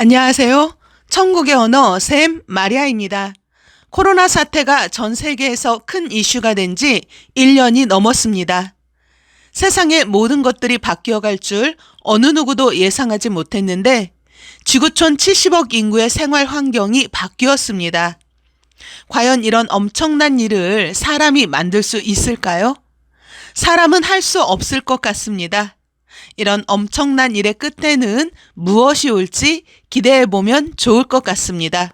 안녕하세요. 천국의 언어 샘 마리아입니다. 코로나 사태가 전 세계에서 큰 이슈가 된 지 1년이 넘었습니다. 세상의 모든 것들이 바뀌어갈 줄 어느 누구도 예상하지 못했는데 지구촌 70억 인구의 생활 환경이 바뀌었습니다. 과연 이런 엄청난 일을 사람이 만들 수 있을까요? 사람은 할 수 없을 것 같습니다. 이런 엄청난 일의 끝에는 무엇이 올지 기대해 보면 좋을 것 같습니다.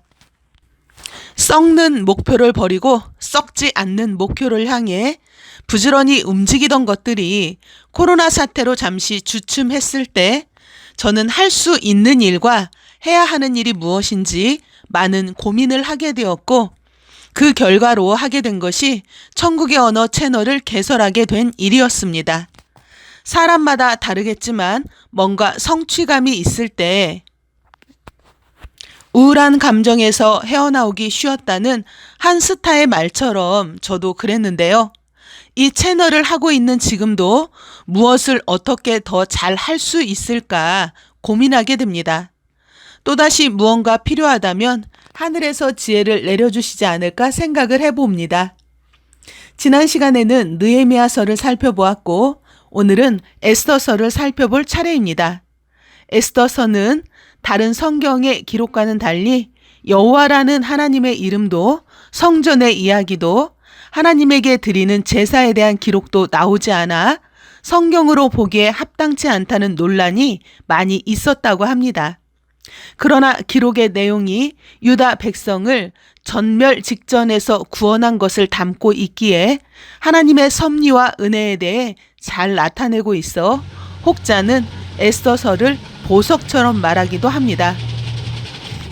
썩는 목표를 버리고 썩지 않는 목표를 향해 부지런히 움직이던 것들이 코로나 사태로 잠시 주춤했을 때 저는 할 수 있는 일과 해야 하는 일이 무엇인지 많은 고민을 하게 되었고 그 결과로 하게 된 것이 천국의 언어 채널을 개설하게 된 일이었습니다. 사람마다 다르겠지만 뭔가 성취감이 있을 때 우울한 감정에서 헤어나오기 쉬웠다는 한 스타의 말처럼 저도 그랬는데요. 이 채널을 하고 있는 지금도 무엇을 어떻게 더 잘 할 수 있을까 고민하게 됩니다. 또다시 무언가 필요하다면 하늘에서 지혜를 내려주시지 않을까 생각을 해봅니다. 지난 시간에는 느에미아서를 살펴보았고 오늘은 에스더서를 살펴볼 차례입니다. 에스더서는 다른 성경의 기록과는 달리 여호와라는 하나님의 이름도 성전의 이야기도 하나님에게 드리는 제사에 대한 기록도 나오지 않아 성경으로 보기에 합당치 않다는 논란이 많이 있었다고 합니다. 그러나 기록의 내용이 유다 백성을 전멸 직전에서 구원한 것을 담고 있기에 하나님의 섭리와 은혜에 대해 잘 나타내고 있어 혹자는 에스더서를 보석처럼 말하기도 합니다.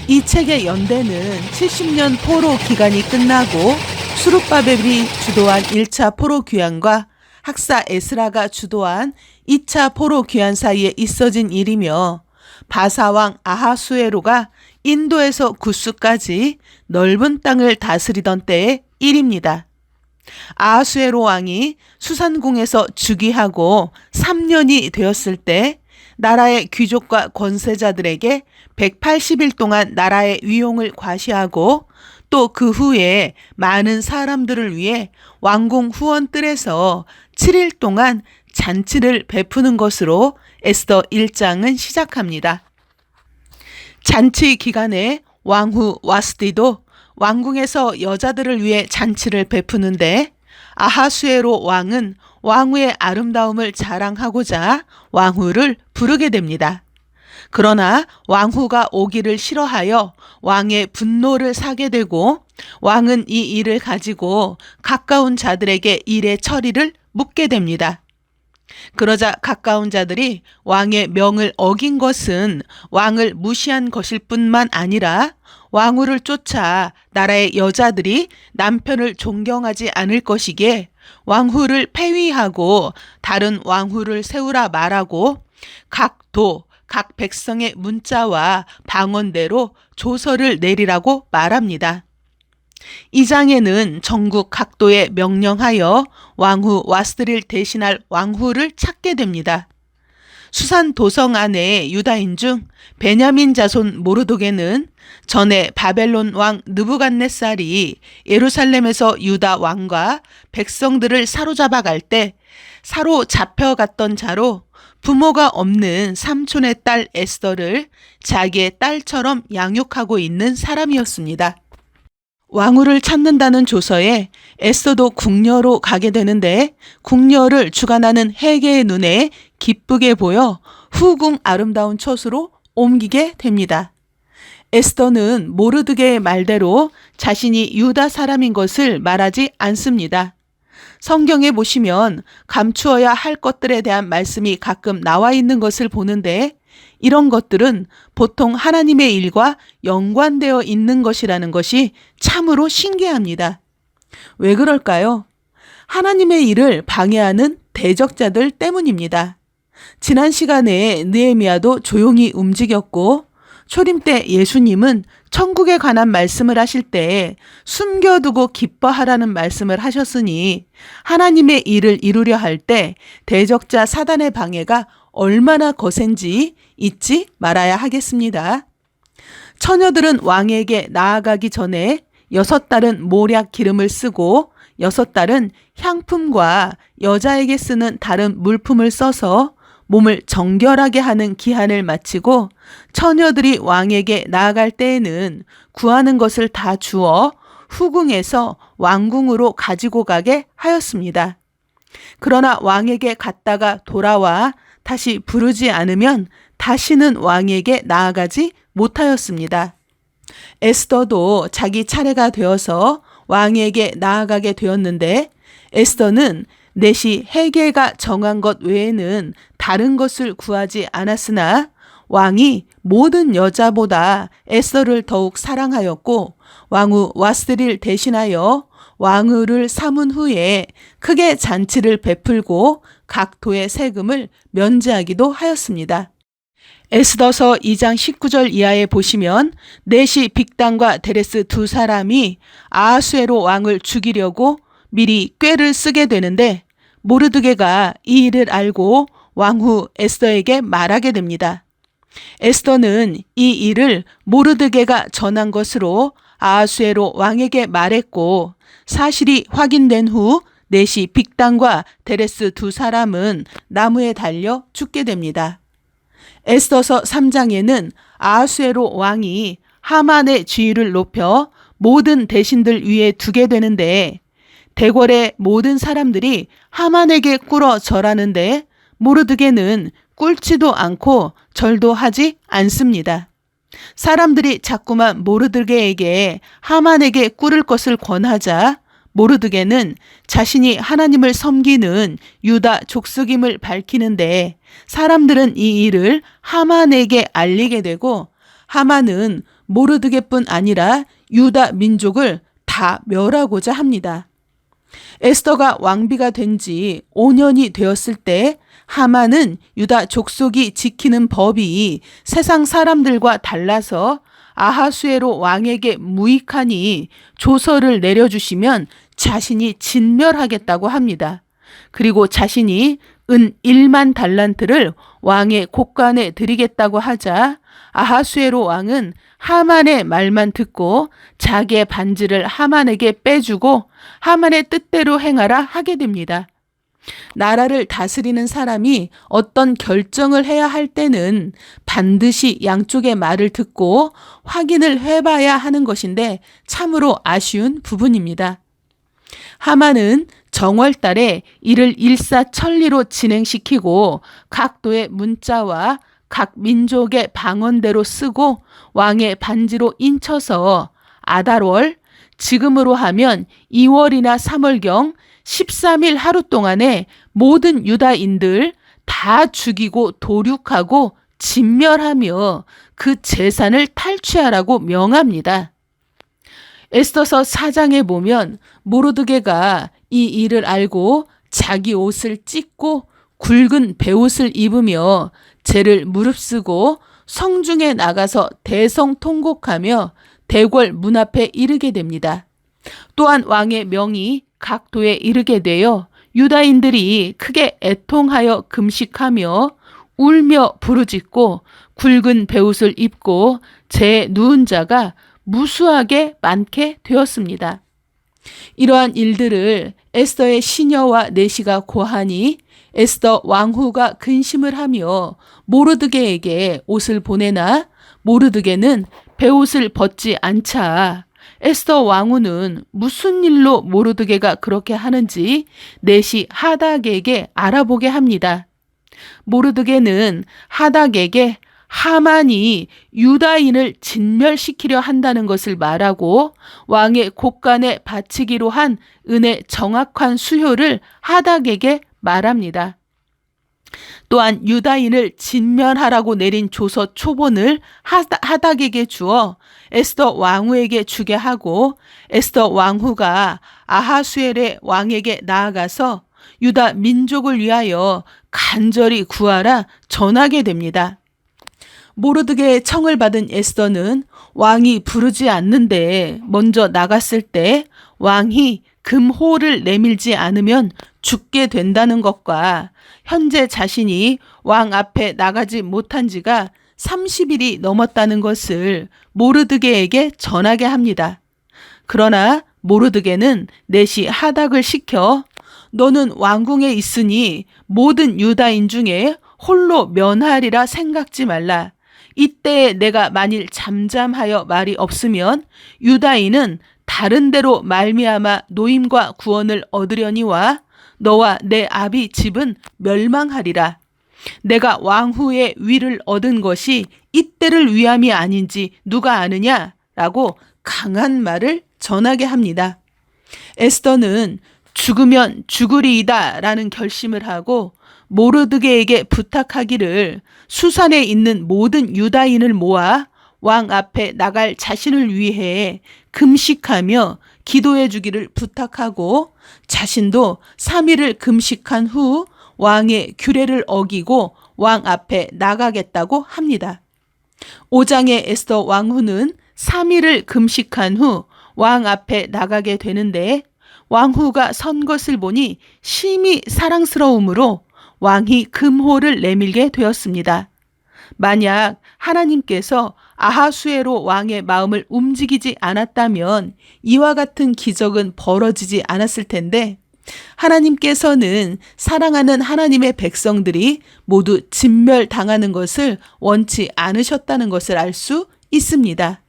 이 책의 연대는 70년 포로 기간이 끝나고 수룹바벨이 주도한 1차 포로 귀환과 학사 에스라가 주도한 2차 포로 귀환 사이에 있어진 일이며 바사왕 아하수에로가 인도에서 구스까지 넓은 땅을 다스리던 때의 일입니다. 아하수에로 왕이 수산궁에서 즉위하고 3년이 되었을 때 나라의 귀족과 권세자들에게 180일 동안 나라의 위용을 과시하고 또 그 후에 많은 사람들을 위해 왕궁 후원뜰에서 7일 동안 잔치를 베푸는 것으로 에스더 1장은 시작합니다. 잔치 기간에 왕후 와스디도 왕궁에서 여자들을 위해 잔치를 베푸는데 아하수에로 왕은 왕후의 아름다움을 자랑하고자 왕후를 부르게 됩니다. 그러나 왕후가 오기를 싫어하여 왕의 분노를 사게 되고 왕은 이 일을 가지고 가까운 자들에게 일의 처리를 묻게 됩니다. 그러자 가까운 자들이 왕의 명을 어긴 것은 왕을 무시한 것일 뿐만 아니라 왕후를 쫓아 나라의 여자들이 남편을 존경하지 않을 것이기에 왕후를 폐위하고 다른 왕후를 세우라 말하고 각 도, 각 백성의 문자와 방언대로 조서를 내리라고 말합니다. 이 장에는 전국 각도에 명령하여 왕후 와스드를 대신할 왕후를 찾게 됩니다. 수산 도성 안에 유다인 중 베냐민 자손 모르독에는 전에 바벨론 왕 느부갓네살이 예루살렘에서 유다 왕과 백성들을 사로잡아 갈 때 사로 잡혀갔던 자로 부모가 없는 삼촌의 딸 에스더를 자기의 딸처럼 양육하고 있는 사람이었습니다. 왕후를 찾는다는 조서에 에스더도 궁녀로 가게 되는데 궁녀를 주관하는 해계의 눈에 기쁘게 보여 후궁 아름다운 처수로 옮기게 됩니다. 에스더는 모르드게의 말대로 자신이 유다 사람인 것을 말하지 않습니다. 성경에 보시면 감추어야 할 것들에 대한 말씀이 가끔 나와 있는 것을 보는데 이런 것들은 보통 하나님의 일과 연관되어 있는 것이라는 것이 참으로 신기합니다. 왜 그럴까요? 하나님의 일을 방해하는 대적자들 때문입니다. 지난 시간에 느에미아도 조용히 움직였고 초림 때 예수님은 천국에 관한 말씀을 하실 때 숨겨두고 기뻐하라는 말씀을 하셨으니 하나님의 일을 이루려 할 때 대적자 사단의 방해가 얼마나 거센지 잊지 말아야 하겠습니다. 처녀들은 왕에게 나아가기 전에 여섯 달은 모략 기름을 쓰고 여섯 달은 향품과 여자에게 쓰는 다른 물품을 써서 몸을 정결하게 하는 기한을 마치고 처녀들이 왕에게 나아갈 때에는 구하는 것을 다 주어 후궁에서 왕궁으로 가지고 가게 하였습니다. 그러나 왕에게 갔다가 돌아와 다시 부르지 않으면 다시는 왕에게 나아가지 못하였습니다. 에스더도 자기 차례가 되어서 왕에게 나아가게 되었는데 에스더는 넷이 해계가 정한 것 외에는 다른 것을 구하지 않았으나 왕이 모든 여자보다 에스더를 더욱 사랑하였고 왕후 와스드릴 대신하여 왕후를 삼은 후에 크게 잔치를 베풀고 각 도의 세금을 면제하기도 하였습니다. 에스더서 2장 19절 이하에 보시면 넷이 빅단과 데레스 두 사람이 아하수에로 왕을 죽이려고 미리 꾀를 쓰게 되는데 모르드게가 이 일을 알고 왕후 에스더에게 말하게 됩니다. 에스더는 이 일을 모르드게가 전한 것으로 아하수에로 왕에게 말했고 사실이 확인된 후 넷이 빅단과 데레스 두 사람은 나무에 달려 죽게 됩니다. 에스더서 3장에는 아하수에로 왕이 하만의 지위를 높여 모든 대신들 위에 두게 되는데 대궐의 모든 사람들이 하만에게 꿇어 절하는데 모르드게는 꿇지도 않고 절도 하지 않습니다. 사람들이 자꾸만 모르드게에게 하만에게 꿇을 것을 권하자 모르드게는 자신이 하나님을 섬기는 유다 족속임을 밝히는데 사람들은 이 일을 하만에게 알리게 되고 하만은 모르드게뿐 아니라 유다 민족을 다 멸하고자 합니다. 에스더가 왕비가 된 지 5년이 되었을 때 하만은 유다 족속이 지키는 법이 세상 사람들과 달라서 아하수에로 왕에게 무익하니 조서를 내려주시면 자신이 진멸하겠다고 합니다. 그리고 자신이 은 1만 달란트를 왕의 곡간에 드리겠다고 하자 아하수에로 왕은 하만의 말만 듣고 자기의 반지를 하만에게 빼주고 하만의 뜻대로 행하라 하게 됩니다. 나라를 다스리는 사람이 어떤 결정을 해야 할 때는 반드시 양쪽의 말을 듣고 확인을 해봐야 하는 것인데 참으로 아쉬운 부분입니다. 하만은 정월 달에 이를 일사천리로 진행시키고 각도의 문자와 각 민족의 방언대로 쓰고 왕의 반지로 인쳐서 아달월 지금으로 하면 2월이나 3월경 13일 하루 동안에 모든 유다인들 다 죽이고 도륙하고 진멸하며 그 재산을 탈취하라고 명합니다. 에스더서 4장에 보면 모르드게가 이 일을 알고 자기 옷을 찢고 굵은 베옷을 입으며 죄를 무릅쓰고 성중에 나가서 대성통곡하며 대궐 문 앞에 이르게 됩니다. 또한 왕의 명이 각 도에 이르게 되어 유다인들이 크게 애통하여 금식하며 울며 부르짖고 굵은 베옷을 입고 제 누운 자가 무수하게 많게 되었습니다. 이러한 일들을 에스더의 시녀와 내시가 고하니 에스더 왕후가 근심을 하며 모르드게에게 옷을 보내나 모르드게는 베옷을 벗지 않자 에스더 왕후는 무슨 일로 모르드게가 그렇게 하는지 넷이 하닥에게 알아보게 합니다. 모르드게는 하닥에게 하만이 유다인을 진멸시키려 한다는 것을 말하고 왕의 곳간에 바치기로 한 은혜 정확한 수효를 하닥에게 말합니다. 또한 유다인을 진멸하라고 내린 조서 초본을 하닥에게 주어 에스더 왕후에게 주게 하고 에스더 왕후가 아하수엘의 왕에게 나아가서 유다 민족을 위하여 간절히 구하라 전하게 됩니다. 모르드게의 청을 받은 에스더는 왕이 부르지 않는데 먼저 나갔을 때 왕이 금호를 내밀지 않으면 죽게 된다는 것과 현재 자신이 왕 앞에 나가지 못한 지가 30일이 넘었다는 것을 모르드게에게 전하게 합니다. 그러나 모르드게는 넷이 하닥을 시켜 너는 왕궁에 있으니 모든 유다인 중에 홀로 면하리라 생각지 말라. 이때에 내가 만일 잠잠하여 말이 없으면 유다인은 다른 데로 말미암아 노임과 구원을 얻으려니와 너와 내 아비 집은 멸망하리라. 내가 왕후의 위를 얻은 것이 이때를 위함이 아닌지 누가 아느냐? 라고 강한 말을 전하게 합니다. 에스더는 죽으면 죽으리이다 라는 결심을 하고 모르드게에게 부탁하기를 수산에 있는 모든 유다인을 모아 왕 앞에 나갈 자신을 위해 금식하며 기도해 주기를 부탁하고 자신도 3일을 금식한 후 왕의 규례를 어기고 왕 앞에 나가겠다고 합니다. 5장의 에스더 왕후는 3일을 금식한 후 왕 앞에 나가게 되는데 왕후가 선 것을 보니 심히 사랑스러움으로 왕이 금호를 내밀게 되었습니다. 만약 하나님께서 아하수에로 왕의 마음을 움직이지 않았다면 이와 같은 기적은 벌어지지 않았을 텐데 하나님께서는 사랑하는 하나님의 백성들이 모두 진멸당하는 것을 원치 않으셨다는 것을 알 수 있습니다.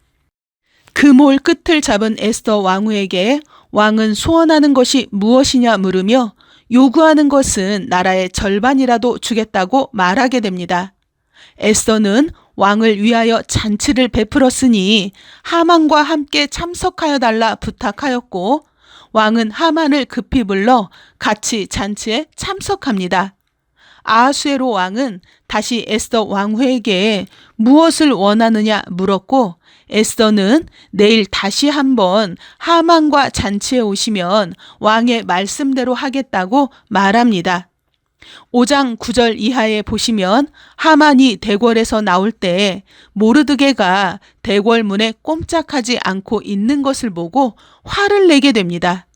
금올 끝을 잡은 에스더 왕후에게 왕은 소원하는 것이 무엇이냐 물으며 요구하는 것은 나라의 절반이라도 주겠다고 말하게 됩니다. 에스더는 왕을 위하여 잔치를 베풀었으니 하만과 함께 참석하여 달라 부탁하였고 왕은 하만을 급히 불러 같이 잔치에 참석합니다. 아하수에로 왕은 다시 에스더 왕후에게 무엇을 원하느냐 물었고 에스더는 내일 다시 한번 하만과 잔치에 오시면 왕의 말씀대로 하겠다고 말합니다. 5장 9절 이하에 보시면 하만이 대궐에서 나올 때 모르드게가 대궐 문에 꼼짝하지 않고 있는 것을 보고 화를 내게 됩니다.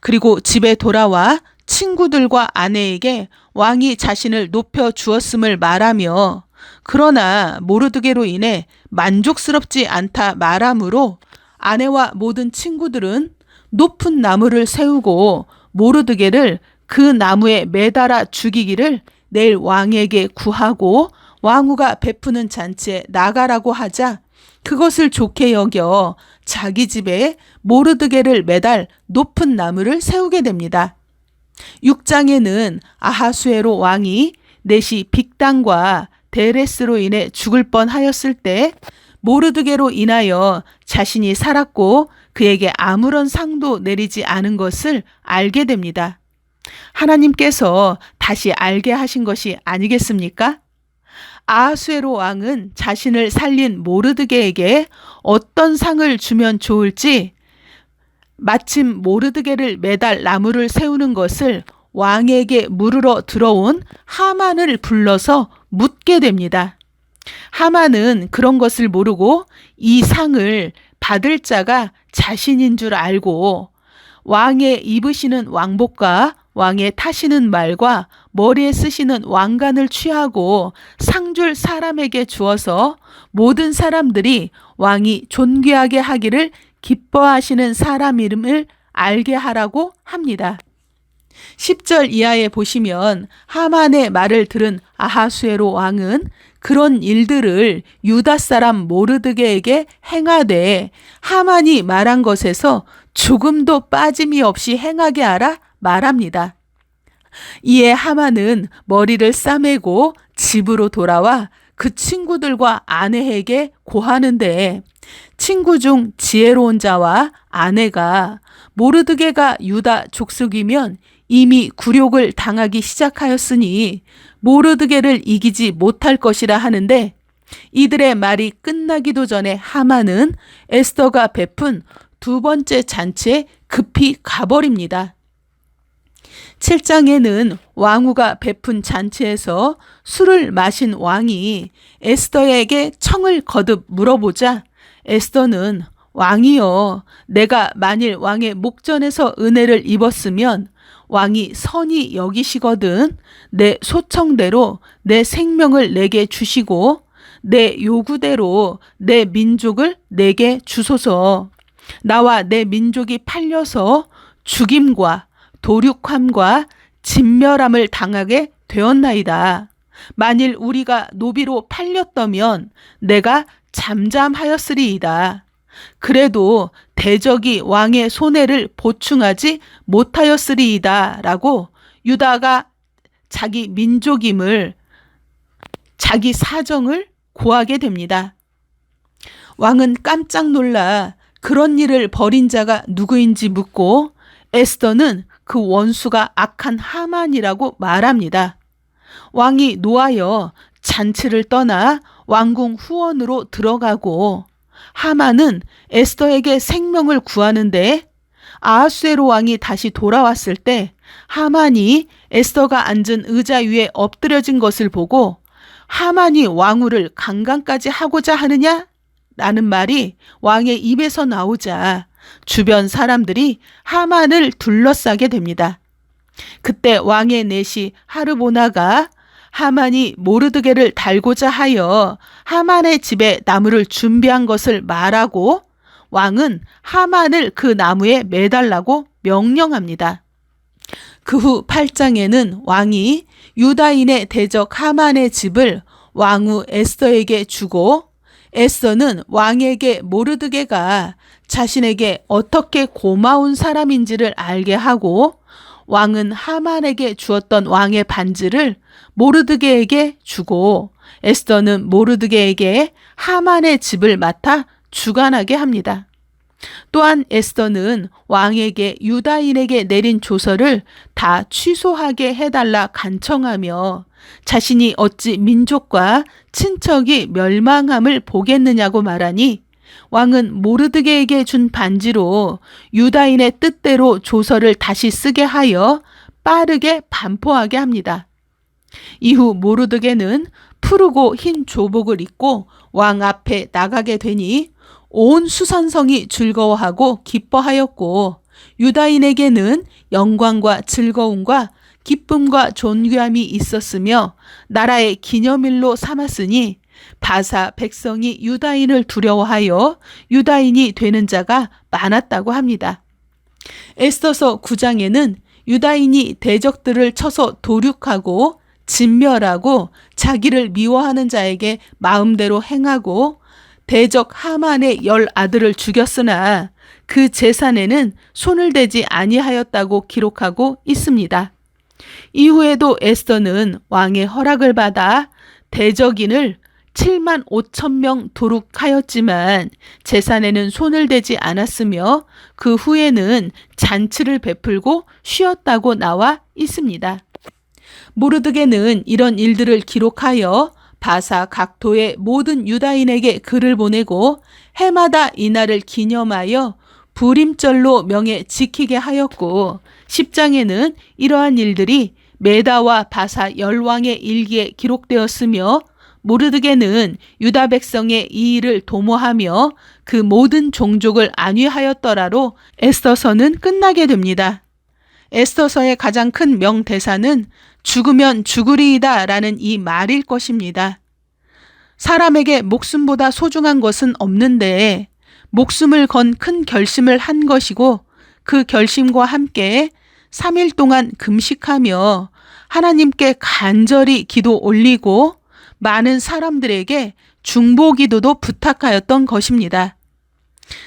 그리고 집에 돌아와 친구들과 아내에게 왕이 자신을 높여 주었음을 말하며 그러나 모르드게로 인해 만족스럽지 않다 말하므로 아내와 모든 친구들은 높은 나무를 세우고 모르드게를 그 나무에 매달아 죽이기를 내일 왕에게 구하고 왕후가 베푸는 잔치에 나가라고 하자 그것을 좋게 여겨 자기 집에 모르드게를 매달 높은 나무를 세우게 됩니다. 6장에는 아하수에로 왕이 넷이 빅당과 데레스로 인해 죽을 뻔하였을 때 모르드게로 인하여 자신이 살았고 그에게 아무런 상도 내리지 않은 것을 알게 됩니다. 하나님께서 다시 알게 하신 것이 아니겠습니까? 아하수에로 왕은 자신을 살린 모르드게에게 어떤 상을 주면 좋을지 마침 모르드게를 매달 나무를 세우는 것을 왕에게 물으러 들어온 하만을 불러서 묻게 됩니다. 하만은 그런 것을 모르고 이 상을 받을 자가 자신인 줄 알고 왕의 입으시는 왕복과 왕의 타시는 말과 머리에 쓰시는 왕관을 취하고 상줄 사람에게 주어서 모든 사람들이 왕이 존귀하게 하기를 기뻐하시는 사람 이름을 알게 하라고 합니다. 10절 이하에 보시면 하만의 말을 들은 아하수에로 왕은 그런 일들을 유다 사람 모르드게에게 행하되 하만이 말한 것에서 조금도 빠짐이 없이 행하게 하라 말합니다. 이에 하만은 머리를 싸매고 집으로 돌아와 그 친구들과 아내에게 고하는데 친구 중 지혜로운 자와 아내가 모르드게가 유다 족속이면 이미 굴욕을 당하기 시작하였으니 모르드게를 이기지 못할 것이라 하는데 이들의 말이 끝나기도 전에 하만은 에스더가 베푼 두 번째 잔치에 급히 가버립니다. 7장에는 왕후가 베푼 잔치에서 술을 마신 왕이 에스더에게 청을 거듭 물어보자 에스더는 왕이여 내가 만일 왕의 목전에서 은혜를 입었으면 왕이 선이 여기시거든 내 소청대로 내 생명을 내게 주시고 내 요구대로 내 민족을 내게 주소서. 나와 내 민족이 팔려서 죽임과 도륙함과 진멸함을 당하게 되었나이다. 만일 우리가 노비로 팔렸다면 내가 잠잠하였으리이다. 그래도 대적이 왕의 손해를 보충하지 못하였으리이다. 라고 유다가 자기 민족임을 자기 사정을 고하게 됩니다. 왕은 깜짝 놀라 그런 일을 벌인 자가 누구인지 묻고 에스더는 그 원수가 악한 하만이라고 말합니다. 왕이 노하여 잔치를 떠나 왕궁 후원으로 들어가고 하만은 에스더에게 생명을 구하는데 아하수에로 왕이 다시 돌아왔을 때 하만이 에스더가 앉은 의자 위에 엎드려진 것을 보고 하만이 왕후를 강간까지 하고자 하느냐? 라는 말이 왕의 입에서 나오자 주변 사람들이 하만을 둘러싸게 됩니다. 그때 왕의 내시 하르보나가 하만이 모르드게를 달고자 하여 하만의 집에 나무를 준비한 것을 말하고 왕은 하만을 그 나무에 매달라고 명령합니다. 그 후 8장에는 왕이 유다인의 대적 하만의 집을 왕후 에스더에게 주고 에스더는 왕에게 모르드게가 자신에게 어떻게 고마운 사람인지를 알게 하고 왕은 하만에게 주었던 왕의 반지를 모르드게에게 주고 에스더는 모르드게에게 하만의 집을 맡아 주관하게 합니다. 또한 에스더는 왕에게 유다인에게 내린 조서를 다 취소하게 해달라 간청하며 자신이 어찌 민족과 친척이 멸망함을 보겠느냐고 말하니 왕은 모르드게에게 준 반지로 유다인의 뜻대로 조서를 다시 쓰게 하여 빠르게 반포하게 합니다. 이후 모르드게는 푸르고 흰 조복을 입고 왕 앞에 나가게 되니 온 수산성이 즐거워하고 기뻐하였고 유다인에게는 영광과 즐거움과 기쁨과 존귀함이 있었으며 나라의 기념일로 삼았으니 바사 백성이 유다인을 두려워하여 유다인이 되는 자가 많았다고 합니다. 에스더서 9장에는 유다인이 대적들을 쳐서 도륙하고 진멸하고 자기를 미워하는 자에게 마음대로 행하고 대적 하만의 열 아들을 죽였으나 그 재산에는 손을 대지 아니하였다고 기록하고 있습니다. 이후에도 에스더는 왕의 허락을 받아 대적인을 7만 5천 명 도륙하였지만 재산에는 손을 대지 않았으며 그 후에는 잔치를 베풀고 쉬었다고 나와 있습니다. 모르드게는 이런 일들을 기록하여 바사 각도의 모든 유다인에게 글을 보내고 해마다 이날을 기념하여 불임절로 명예 지키게 하였고 10장에는 이러한 일들이 메다와 바사 열왕의 일기에 기록되었으며 모르드게는 유다 백성의 이 일을 도모하며 그 모든 종족을 안위하였더라로 에스더서는 끝나게 됩니다. 에스더서의 가장 큰 명대사는 죽으면 죽으리이다 라는 이 말일 것입니다. 사람에게 목숨보다 소중한 것은 없는데 목숨을 건 큰 결심을 한 것이고 그 결심과 함께 3일 동안 금식하며 하나님께 간절히 기도 올리고 많은 사람들에게 중보 기도도 부탁하였던 것입니다.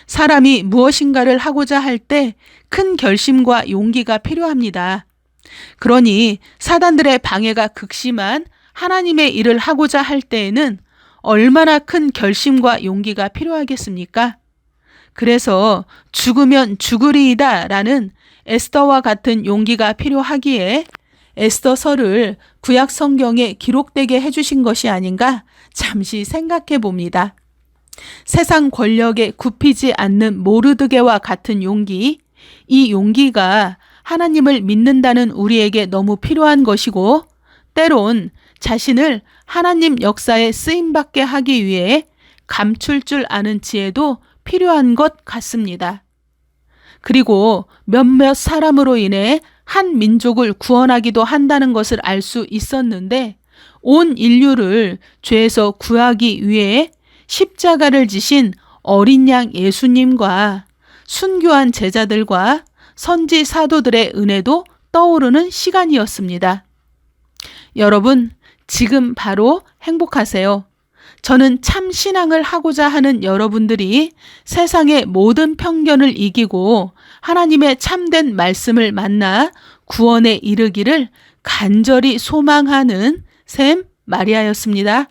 사람이 무엇인가를 하고자 할 때 큰 결심과 용기가 필요합니다. 그러니 사단들의 방해가 극심한 하나님의 일을 하고자 할 때에는 얼마나 큰 결심과 용기가 필요하겠습니까? 그래서 죽으면 죽으리이다 라는 에스더와 같은 용기가 필요하기에 에스더서를 구약 성경에 기록되게 해주신 것이 아닌가 잠시 생각해 봅니다. 세상 권력에 굽히지 않는 모르드게와 같은 용기, 이 용기가 하나님을 믿는다는 우리에게 너무 필요한 것이고, 때론 자신을 하나님 역사에 쓰임받게 하기 위해 감출 줄 아는 지혜도 필요한 것 같습니다. 그리고 몇몇 사람으로 인해 한 민족을 구원하기도 한다는 것을 알 수 있었는데, 온 인류를 죄에서 구하기 위해 십자가를 지신 어린 양 예수님과 순교한 제자들과 선지 사도들의 은혜도 떠오르는 시간이었습니다. 여러분, 지금 바로 행복하세요. 저는 참 신앙을 하고자 하는 여러분들이 세상의 모든 편견을 이기고 하나님의 참된 말씀을 만나 구원에 이르기를 간절히 소망하는 샘 마리아였습니다.